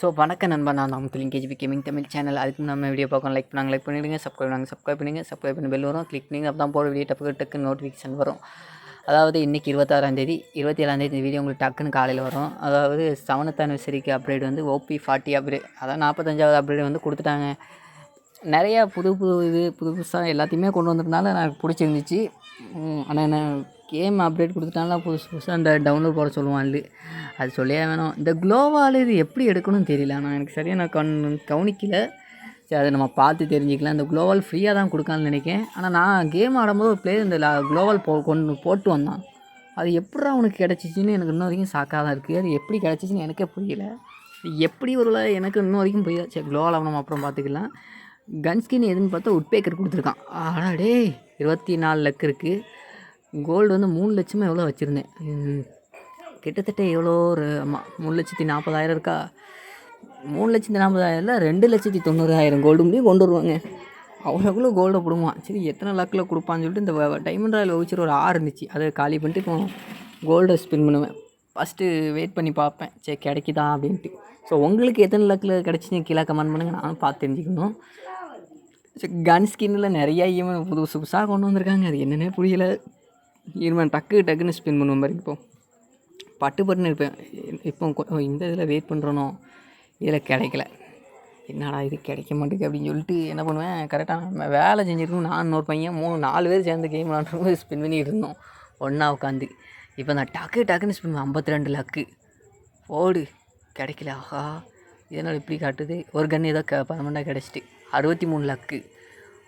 So வணக்க நண்பா. நான் நம்ம Telugu KGB gaming Tamil channel. அதுக்கு நம்ம வீடியோ பார்க்கணும். லைக் பண்ணாங்க லைக் பண்ணிவிடுங்க சப்ஸ்கிரைப் பண்ணாங்க சப்ஸ்கிரைப் பண்ணுங்கள் சப்ஸ்கிரைப் பண்ணி பெல் வரும். கிளிக் பண்ணிங்க அப்போ தான் போகிற வீடியோ டப்புக்கு டக்கு நோட்டிஃபிகேஷன் வரும். அதாவது இன்றைக்கி இருபத்தாறாந்தேதி இருபத்தி ஏழாந்தேதி இந்த வீடியோ உங்களுக்கு டக்குன்னு காலையில் வரும். அதாவது செவனத் அனிவர்சரிக்கு அப்டேட் வந்து ஓபி ஃபார்ட்டி அப்டேட் அதான் நாற்பத்தஞ்சாவது அப்டேட் வந்து கொடுத்துட்டாங்க. நிறையா புது புது இது புது புதுசாக எல்லாத்தையுமே கொண்டு வந்ததுனால எனக்கு பிடிச்சிருந்துச்சு. ஆனால் என்ன கேம் அப்டேட் கொடுத்துட்டாங்களா புதுசு புதுசாக அந்த டவுன்லோட் போட சொல்லுவான்ல அது சொல்லியே வேணும். இந்த க்ளோவால் இது எப்படி எடுக்கணும்னு தெரியல. ஆனால் எனக்கு சரியாக நான் கண் கவனிக்கல. சரி அதை நம்ம பார்த்து தெரிஞ்சுக்கலாம். இந்த க்ளோவால் ஃப்ரீயாக தான் கொடுக்கான்னு நினைக்கிறேன் ஆனால் நான் கேம் ஆடும்போது ஒரு பிளேயர் இந்த க்ளோவால் போ கொண்டு போட்டு வந்தான். அது எப்படா உனக்கு கிடச்சிச்சின்னு எனக்கு இன்ன வரைக்கும் சாக்காக தான் இருக்குது அது எப்படி கிடச்சிச்சின்னு எனக்கே புரியல. எப்படி ஒரு எனக்கு இன்ன வரைக்கும் புரியல சரி க்ளோவால் நம்ம அப்புறம் பார்த்துக்கலாம். கன் ஸ்கின் எதுன்னு பார்த்தா உட்பேக்கர் கொடுத்துருக்கான். ஆடா டேய் இருபத்தி நாலு லக்கு இருக்குது கோல்டு வந்து மூணு லட்சமாக எவ்வளோ வச்சுருந்தேன். கிட்டத்தட்ட எவ்வளோ ஒரு ஆமாம் மூணு லட்சத்தி நாற்பதாயிரம் இருக்கா? மூணு லட்சத்தி நாற்பதாயிரம்ல ரெண்டு லட்சத்தி தொண்ணூறாயிரம் கோல்டு முடியும் கொண்டு வருவாங்க. அவ்வளோக்குள்ள கோல்டை பிடுங்குவான் சரி எத்தனை லக்கில் கொடுப்பான்னு சொல்லிட்டு இந்த டைமண்ட் ராயல் வச்சுரு ஒரு ஆறு இருந்துச்சு. அதை காலி பண்ணிட்டு இப்போ கோல்டை ஸ்பின் பண்ணுவேன். ஃபஸ்ட்டு வெயிட் பண்ணி பார்ப்பேன். சரி கிடைக்குதா அப்படின்ட்டு. ஸோ உங்களுக்கு எத்தனை லக்கில் கிடச்சின்னு கீழே கமெண்ட் பண்ணுங்கள் நானும் பார்த்து தெரிஞ்சுக்கணும். கன் ஸ்கின்னில் நிறையா ஈவன் புதுசு புதுசாக கொண்டு வந்திருக்காங்க. அது என்னென்னே புரியலை. இருமேன் டக்கு டக்குன்னு ஸ்பின் பண்ணுவோம் பாருங்க இப்போ. பட்டு பட்டுன்னு இருப்பேன். இப்போ இந்த இதில் வெயிட் பண்ணுறனோ இதில் கிடைக்கல. என்னடா இது கிடைக்க மாட்டேங்குது அப்படின்னு சொல்லிட்டு என்ன பண்ணுவேன்? கரெக்டாக வேலை செஞ்சுருக்கோம் நான் இன்னொரு பையன் மூணு நாலு பேர் சேர்ந்து கேம் விளாண்டுருக்கும் ஸ்பின் பண்ணிட்டு இருந்தோம். ஒன்றா உட்காந்து இப்போ நான் டக்கு டக்குன்னு ஸ்பின் ஐம்பத்தி ரெண்டு லக்கு ஓடு. கிடைக்கல. ஆஹா. இதனால் இப்படி காட்டுது. ஒரு கன் ஏதோ க பர்மனெண்ட்டாக கிடச்சிட்டு. அறுபத்தி மூணு லக்கு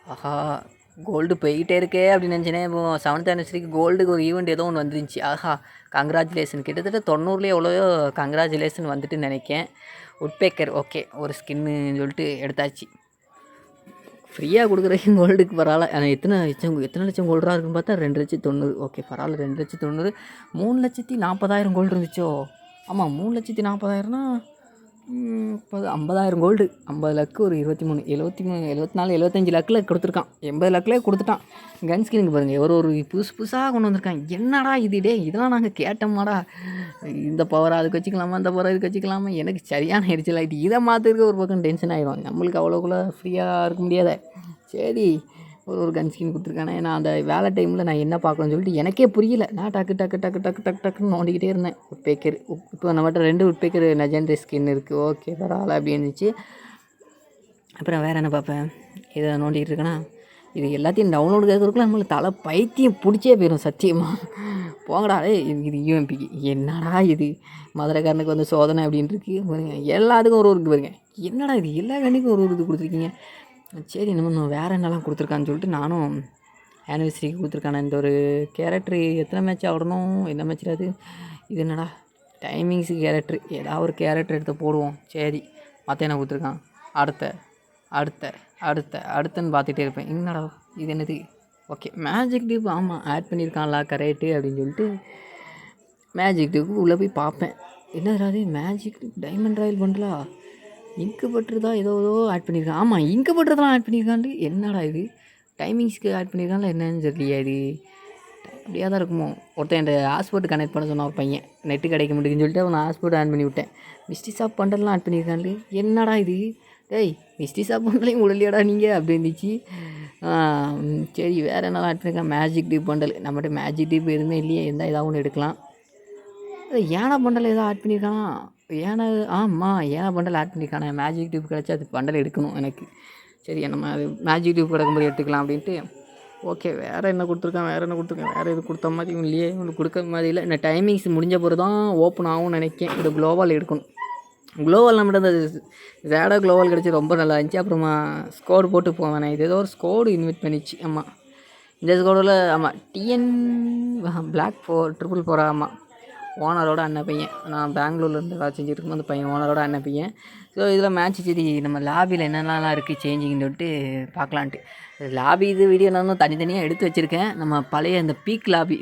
ஆஹா. கோல்டு போய்கிட்டே இருக்கே அப்படின்னு நினச்சினேன் இப்போ செவன்த் ஆனிவர்சரிக்கு கோல்டுக்கு ஒரு ஈவெண்ட் ஏதோ ஒன்று வந்துருந்துச்சு. ஆஹா கங்க்ராச்சுலேஷன் கிட்டத்தட்ட தொண்ணூறுலேயே எவ்வளோயோ கங்க்ராச்சுலேஷன் வந்துட்டு நினைக்கேன் உட்பேக்கர் ஓகே ஒரு ஸ்கின்னு சொல்லிட்டு எடுத்தாச்சு. ஃப்ரீயாக கொடுக்குறதுக்கு கோல்டுக்கு பரவாயில்ல. ஆனால் எத்தனை லட்சம் எத்தனை லட்சம் கோல்டாக இருக்குன்னு பார்த்தா ரெண்டு லட்சத்தி தொண்ணூறு. ஓகே பரவாயில்ல ரெண்டு லட்சத்தி தொண்ணூறு. மூணு லட்சத்தி நாற்பதாயிரம் கோல்டு இருந்துச்சோ? ஆமாம் மூணு லட்சத்தி நாற்பதாயிரம்னா முப்பது ஐம்பதாயிரம் கோல்டு ஐம்பது லக்கு ஒரு இருபத்தி மூணு எழுபத்தி மூணு எழுபத்தி நாலு எழுபத்தஞ்சு லக்கில் கொடுத்துருக்கான். எண்பது லக்கில் கொடுத்துட்டான். கன் ஸ்கின்னுக்கு பாருங்கள் ஒரு ஒரு புதுசு புதுசாக கொண்டு வந்திருக்கான். என்னடா இது டே இதெல்லாம் நாங்கள் கேட்டோமாடா. இந்த பவரை அதுக்கு வச்சுக்கலாமா இந்த பவர் இதுக்கு வச்சுக்கலாமா? எனக்கு சரியான எரிச்சல் ஆகிட்டு இதை மாற்றுறதுக்கு ஒரு பக்கம் டென்ஷன் ஆகிடும் நம்மளுக்கு அவ்வளோக்குள்ளே ஃப்ரீயாக இருக்க முடியாத. சரி ஒரு ஒரு கன் ஸ்கின் கொடுத்துருக்கானே. நான் அந்த வேலை டைமில் நான் என்ன பார்க்கணும்னு சொல்லிட்டு எனக்கே புரியல. நான் டக்கு டக்கு டக்கு டக்கு டக்கு டக்குன்னு நோண்டிக்கிட்டே இருந்தேன். உட்பேக்கர். இப்போ நம்மகிட்ட ரெண்டு உட் பேக்கர் லெஜெண்டரி ஸ்கின் இருக்குது ஓகே பரவாயில்ல அப்படி இருந்துச்சு. அப்புறம் வேறு என்ன பார்ப்பேன்? இதை நோண்டிகிட்டு இருக்கேனா? இது எல்லாத்தையும் டவுன்லோடு கேட்குறதுக்குள்ள நம்மளுக்கு தலை பைத்தியம் பிடிச்சே போயிடும் சத்தியமாக போங்கடா இது இது யூஎம்பிக்கு என்னடா இது? மதுரைக்காரனுக்கு வந்து சோதனை அப்படின்ட்டு இருக்கு. எல்லாத்துக்கும் ஒரு ஒரு இது பாருங்க. என்னடா இது? எல்லா கண்ணுக்கும் ஒரு ஒரு இது கொடுத்துருக்கீங்க. சரி நம்ம இன்னும் வேறு என்னெல்லாம் கொடுத்துருக்கான்னு சொல்லிட்டு நானும் ஆனிவர்சரிக்கு கொடுத்துருக்கானே. இந்த ஒரு கேரக்டர் எத்தனை மேட்ச் ஆடணும் என்ன மேட்ச் அது இது என்னடா டைமிங்ஸு கேரக்டர் ஏதாவது ஒரு கேரக்டர் எடுத்து போடுவோம். சரி மற்ற என்ன கொடுத்துருக்கான்? அடுத்த அடுத்த அடுத்த அடுத்தன்னு பார்த்துட்டே இருப்பேன். என்னடா இது என்னது? ஓகே மேஜிக் டியூப் ஆமாம் ஆட் பண்ணியிருக்கான்லா கரெக்டு அப்படின்னு சொல்லிட்டு மேஜிக் டியூப் உள்ளே போய் பார்ப்பேன். என்னது அது மேஜிக் டைமண்ட் ராயல் பண்டலா இங்கு பட்டுறதா ஏதோ ஏதோ ஆட் பண்ணியிருக்கான் ஆமாம் இங்கு பட்டுறதெல்லாம் ஆட் பண்ணியிருக்கான்ட்டு என்னடா இது? டைமிங்ஸ்க்கு ஆட் பண்ணியிருக்கான்ல என்னன்னு தெரியலையா இது. அப்படியே தான் இருக்குமோ. ஒருத்தன் என் ஹாஸ்போர்ட் கனெக்ட் பண்ண சொன்னான் ஒரு பையன். நெட்டு கிடைக்க முடியுதுன்னு சொல்லிட்டு அவன் ஹாஸ்போர்ட் ஆன் பண்ணி விட்டேன். மிஸ்டி ஷாப் பண்ணுறதுலாம் ஆட் பண்ணியிருக்கான்ல என்னடா இது? டேய் மிஸ்டி ஷாப் பண்டலையும் உடலையாடா நீங்கள் அப்படி இருந்துச்சு. சரி வேறு என்ன ஆட் பண்ணியிருக்கேன் மேஜிக் டிப் பண்டல் நம்மகிட்ட மேஜிக் டிப் எதுவுமே இல்லையே. இருந்தால் ஏதாவது ஒன்று எடுக்கலாம். அது பண்டல் ஏதோ ஆட் பண்ணியிருக்கானா ஏன்னா ஆமாம் ஏன் பண்டல் ஆட் பண்ணியிருக்கானே மேஜிக் டியூப் கிடச்சா அது பண்டல் எடுக்கணும் எனக்கு. சரி நம்ம அது மேஜிக் டியூப் கிடக்கும்போது எடுத்துக்கலாம் அப்படின்ட்டு ஓகே வேறு என்ன கொடுத்துருக்கான் வேறு என்ன கொடுத்துருக்கேன் வேறு இது கொடுத்த மாதிரி இல்லையே ஒன்று கொடுக்க மாதிரி இல்லை. இந்த டைமிங்ஸ் முடிஞ்ச பிறகு தான் ஓப்பன் ஆகும்னு நினைக்கேன். இது க்ளோவால் எடுக்கணும். க்ளோவல் நம்மகிட்ட அந்த ஜேடா குளோவல் கிடச்சி ரொம்ப நல்லா இருந்துச்சு. அப்புறமா ஸ்கோர் போட்டு போவேன் இது ஏதோ ஒரு ஸ்கோடு இன்வைட் பண்ணிச்சு. ஆமாம் இந்த ஸ்கோடில் ஆமாம் TN block four triple four ஆமாம் ஓனரோட அண்ணன் பையன். நான் பெங்களூர்லேருந்து வேலை செஞ்சுட்டு இருக்கும்போது அந்த பையன் ஓனரோட அண்ணன் பையன். ஸோ இதில் மேட்ச் சரி நம்ம லாபியில் என்னென்னலாம் இருக்குது சேஞ்சிங்னு சொல்லிட்டு பார்க்கலான்ட்டு. லாபி இது வீடியோ நானும் தனித்தனியாக எடுத்து வச்சுருக்கேன். நம்ம பழைய இந்த பீக் லாபி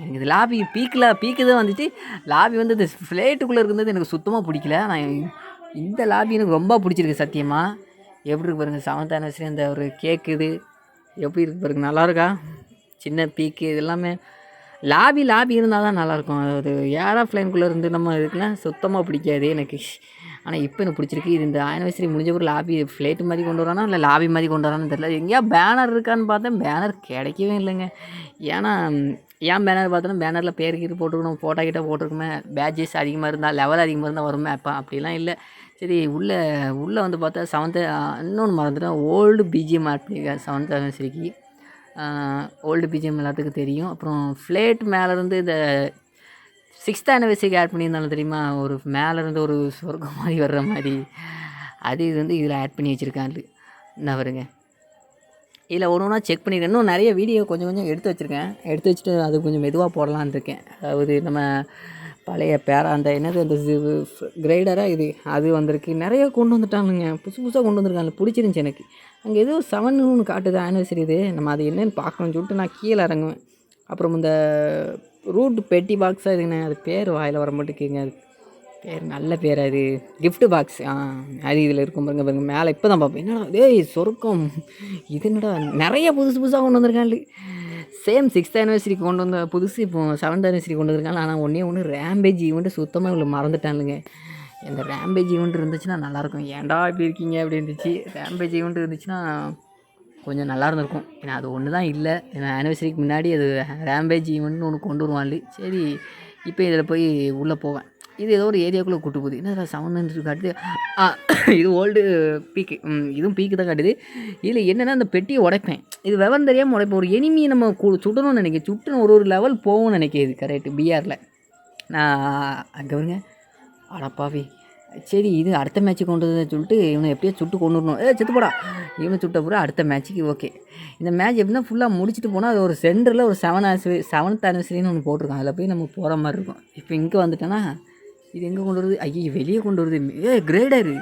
எனக்கு இது லாபி பீக்கில் பீக்கு தான் வந்துச்சு. லாபி வந்து இந்த ஃப்ளேட்டுக்குள்ளே இருக்கிறது எனக்கு சுத்தமாக பிடிக்கல. நான் இந்த லாபி எனக்கு ரொம்ப பிடிச்சிருக்கு சத்தியமாக எப்படி இருக்கு பாருங்கள் செவன்த் ஆனிவர்சரி அந்த ஒரு கேக்கு இது. எப்படி இருக்கு பாருங்க நல்லா இருக்கா? சின்ன பீக்கு இது எல்லாமே. லாபி லாபி இருந்தால் தான் நல்லாயிருக்கும். அது ஏர் இருந்து நம்ம இதுக்கெலாம் சுத்தமாக பிடிக்காது எனக்கு. ஆனால் இப்போ எனக்கு பிடிச்சிருக்கு. இது இந்த ஆனிவர்சரி முடிஞ்ச ஒரு லாபி ஃப்ளைட்டு மாதிரி கொண்டு வரானா? இல்லை லாபி மாதிரி கொண்டு வரானு தெரில எங்கேயா பேனர் இருக்கான்னு பார்த்தேன். பேனர் கிடைக்கவே இல்லைங்க. ஏன்னா ஏன் பேனர் பார்த்தோன்னா பேனரில் பேர் கீர் போட்டுக்கணும் ஃபோட்டோ கிட்ட போட்டிருக்குமே பேட்ஜஸ் அதிகமாக இருந்தால் லெவல் அதிகமாக இருந்தால் வருமே. அப்போ அப்படிலாம் இல்லை. சரி உள்ளே உள்ளே வந்து பார்த்தா செவன்த்து இன்னொன்று மறந்துட்டேன். ஓல்டு பிஜிஎம் ஆட் பண்ணியிருக்கேன் செவன்த் ஆனிவர்சரிக்கு ஓல்டு பிஜிஎம் எல்லாத்துக்கும் தெரியும். அப்புறம் ஃப்ளேட் மேலேருந்து இந்த சிக்ஸ்த் ஆனிவர்சரிக்கு ஆட் பண்ணியிருந்தாலும் தெரியுமா? ஒரு மேலேருந்து ஒரு சொர்க்கம் மாதிரி வர்ற மாதிரி. அது இது வந்து இதில் ஆட் பண்ணி வச்சுருக்காரு. என்ன வருங்க இதில் ஒன்று ஒன்றா செக் பண்ணியிருக்கேன் இன்னும் நிறைய வீடியோ கொஞ்சம் கொஞ்சம் எடுத்து வச்சுருக்கேன். எடுத்து வச்சுட்டு அது கொஞ்சம் மெதுவாக போடலான்னு இருக்கேன். அதாவது நம்ம பழைய பேரா அந்த என்னது அந்த கிரைடராக இது அது வந்திருக்கு. நிறைய கொண்டு வந்துட்டானுங்க. புதுசு புதுசாக கொண்டு வந்திருக்காங்க. பிடிச்சிருந்துச்சி எனக்கு. அங்கே ஏதோ செவன் ஒன்று காட்டுது ஆனிவர்சரி இது. நம்ம அது என்னென்னு பார்க்கணும்னு சொல்லிட்டு நான் கீழே இறங்குவேன். அப்புறம் இந்த ரூட் பெட்டி பாக்ஸாக இதுங்கண்ணே அது பேர் வாயில் வர மாட்டேங்குங்க அது பேர் நல்ல பேர் அது. கிஃப்ட் பாக்ஸ் ஆ அது இதில் இருக்கும் பாருங்க பாருங்க. மேலே இப்போ தான் பார்ப்பேன். என்னடா டேய் சொர்க்கம். இது என்னடா நிறைய புதுசு புதுசாக கொண்டு வந்திருக்காங்க சேம் சிக்ஸ்த் ஆனிவர்சரிக்கு கொண்டு வந்த புதுசு இப்போ செவன்த் ஆனிவர்சரி கொண்டு வந்திருக்காங்க. ஆனால் ஒன்றே ஒன்று ரேம்பேஜ் ஈவெண்ட்டு சுத்தமாக இவ்வளோ மறந்துட்டானுங்க. இந்த ரேம்பேஜ் ஈவெண்ட் இருந்துச்சுன்னா நல்லாயிருக்கும் ஏன்டா இப்படி இருக்கீங்க? அப்படி இருந்துச்சு ரேம்பேஜ் ஈவெண்ட் இருந்துச்சுன்னா கொஞ்சம் நல்லா இருந்திருக்கும். ஏன்னா அது ஒன்று தான் இல்லை. ஏன்னா ஆனிவர்சரிக்கு முன்னாடி அது ரேம்பேஜ் ஈவெண்ட்னு ஒன்று கொண்டு வருவான்லு. சரி இப்போ இதில் போய் உள்ளே போவேன். இது ஏதோ ஒரு ஏரியாக்குள்ளே கூட்டு போகுது. என்ன செவன் ஹண்ட்ரட் காட்டுது. ஆ இது ஓல்டு பீக்கு இதுவும் பீக்கு தான் காட்டுது. இதில் என்னென்னா அந்த பெட்டியை உடைப்பேன். இது விவரம் தெரியாமல் உடைப்பேன். ஒரு எனிமியை நம்ம கு சுடணும்னு நினைக்கிறேன். சுட்டுன்னு ஒரு ஒரு லெவல் போகும்னு நினைக்கிது கரெக்டு பிஆரில் நான் அங்கே வருங்க அடப்பாவி சரி இது அடுத்த மேட்ச்சுக்கு கொண்டு வந்து சொல்லிட்டு இவனை எப்படியோ சுட்டு கொண்டு வரணும். ஏ செத்து போடா. இவனை சுட்ட பூரா அடுத்த மேட்ச்சுக்கு ஓகே இந்த மேட்ச் எப்படின்னா ஃபுல்லாக முடிச்சுட்டு போனால் அது ஒரு சென்டரில் ஒரு செவன் ஆனிவர்சரி செவன்த் ஆனிவர்சரின்னு ஒன்று போட்டிருக்கோம் அதில் போய் நம்ம போகிற மாதிரி இருக்கும். இப்போ இங்கே வந்துட்டேன்னா இது எங்கே கொண்டு வருது? ஐயோ வெளியே கொண்டு வருது. ஏ கிரேடரு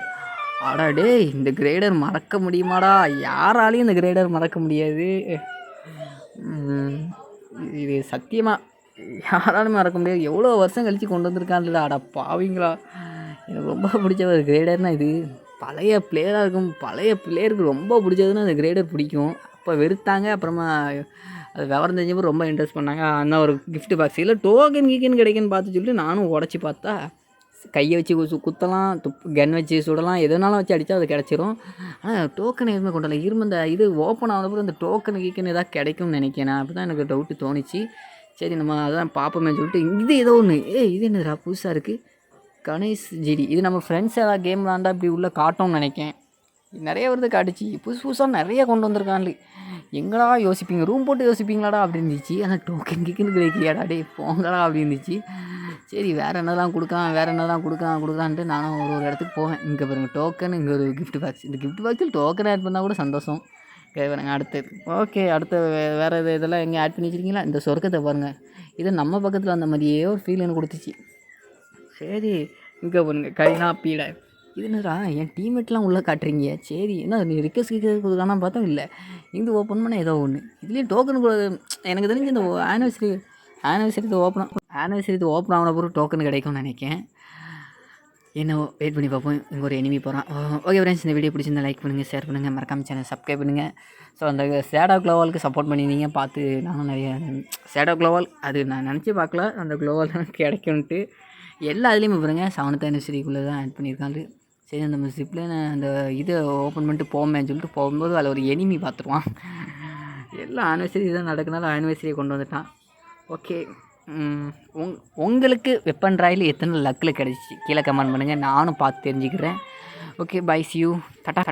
அடா டேய் இந்த கிரேடர் மறக்க முடியுமாடா? யாராலையும் இந்த கிரேடர் மறக்க முடியாது. இது சத்தியமாக யாராலும் மறக்க முடியாது. எவ்வளோ வருஷம் கழித்து கொண்டு வந்திருக்கான்ல அடா பாவிங்களா. எனக்கு ரொம்ப பிடிச்ச ஒரு கிரேடர்னால் இது. பழைய பிளேயராக இருக்கும். பழைய பிளேயருக்கு ரொம்ப பிடிச்சதுன்னா அந்த கிரேடர் பிடிக்கும். அப்போ வெறுத்தாங்க. அப்புறமா அது விவரம் தெரிஞ்சப்போ ரொம்ப இன்ட்ரெஸ்ட் பண்ணாங்க. ஆனால் ஒரு கிஃப்ட் பாக்ஸ் இல்லை டோக்கன் கீக்கன் கிடைக்குன்னு பார்த்து சொல்லிட்டு நானும் உடச்சி பார்த்தா கையை வச்சு கொசு குத்தலாம் துப் கன் வச்சு சுடலாம் எதுனாலும் வச்சு அடித்தா அது கிடச்சிரும். ஆனால் டோக்கன் எதுவுமே கொண்டு வரல. இரும்பு இந்த இது ஓப்பன் ஆனதுக்கப்புறம் அந்த டோக்கன் கீக்கன் எதாவது கிடைக்கும்னு நினைக்கிறேன் அப்படி தான் எனக்கு டவுட்டு தோணுச்சு. சரி நம்ம அதான் பார்ப்போமே சொல்லிட்டு இது ஏதோ ஒன்று ஏ இது என்னதுடா புதுசாக இருக்குது கணேஷ் ஜிடி. இது நம்ம ஃப்ரெண்ட்ஸ் ஏதாவது கேம் விளாண்டா இப்படி உள்ளே காட்டோம்னு நினைக்கேன் நிறைய வருது காட்டுச்சு. புதுசு புதுசாக நிறைய கொண்டு வந்திருக்கான்ல. எங்கடா யோசிப்பீங்க? ரூம் போட்டு யோசிப்பீங்களாடா? அப்படி இருந்துச்சு. ஆனால் டோக்கன் கிக்குன்னு கிடைக்கியாடா டே போங்கடா அப்படி இருந்துச்சு. சரி வேறு என்னதான் கொடுக்கலாம் வேறு என்னதான் கொடுக்கலாம் கொடுக்கலான்ட்டு நானும் ஒரு ஒரு இடத்துக்கு போவேன். இங்கே பாருங்க டோக்கன் இங்கே ஒரு கிஃப்ட் பாக்ஸ் இந்த கிஃப்ட் பாக்ஸில் டோக்கன் ஆட் பண்ணால் கூட சந்தோஷம். ஓகே பாருங்க அடுத்தது ஓகே அடுத்த வேறு இது இதெல்லாம் எங்கே ஆட் பண்ணி வச்சிருக்கீங்களா? இந்த சொர்க்கத்தை பாருங்கள் இது நம்ம பக்கத்தில் அந்த மாதிரியே ஒரு ஃபீல் எனக்கு கொடுத்துச்சு. சரி இங்கே பாருங்க கைனா பீடை. இது என்னடா என் டீம்மேட்லாம் உள்ளே காட்டுறீங்க? சரி என்ன நீ ரிக்வஸ்ட் கொடுக்காம பார்த்தோம் இல்லை. இது ஓப்பன் பண்ண ஏதோ ஒன்று இதுலேயும் டோக்கன் கொடு எனக்கு தெரிஞ்சு இந்த ஆனிவர்சரி ஆனிவர்சரி இது ஓப்பன் ஆனிவர்சரி இது ஓப்பன் ஆன பிறகு டோக்கன் கிடைக்கும்னு நினைக்கிறேன் என்ன வெயிட் பண்ணி பார்ப்போம். இங்கே ஒரு எனிமி போகிறான் ஓகே ஃப்ரெண்ட்ஸ் இந்த வீடியோ பிடிச்சிருந்தா லைக் பண்ணுங்கள் ஷேர் பண்ணுங்கள் மறக்காம சேனல் சப்ஸ்கிரைப் பண்ணுங்கள் ஸோ அந்த சேடா க்ளோவாலுக்கு சப்போர்ட் பண்ணியிருந்தீங்க பார்த்து நானும் நிறைய சேடா க்ளோவால் அது நான் நினச்சி பார்க்கல. அந்த க்ளோவால் கிடைக்கும்ன்ட்டு. எல்லா இதுலேயுமே பாருங்க செவன்த் ஆனிவர்சரிக்குள்ளே தான் ஆட் பண்ணியிருக்காங்க சரி அந்த ஜிப்பில் அந்த இதை ஓப்பன் பண்ணிட்டு போமேன்னு சொல்லிட்டு போகும்போது அதில் ஒரு எனிமி பார்த்துருவான். எல்லாம் ஆனிவர்சரி தான் நடக்குதுனால ஆனிவர்சரியை கொண்டு வந்துட்டான். ஓகே. உங் உங்களுக்கு வெப்பன் ராயில் எத்தனை லக்கில் கிடச்சிச்சு கீழே கமெண்ட் பண்ணுங்கள் நானும் பார்த்து தெரிஞ்சுக்கிறேன். Okay bye see you tata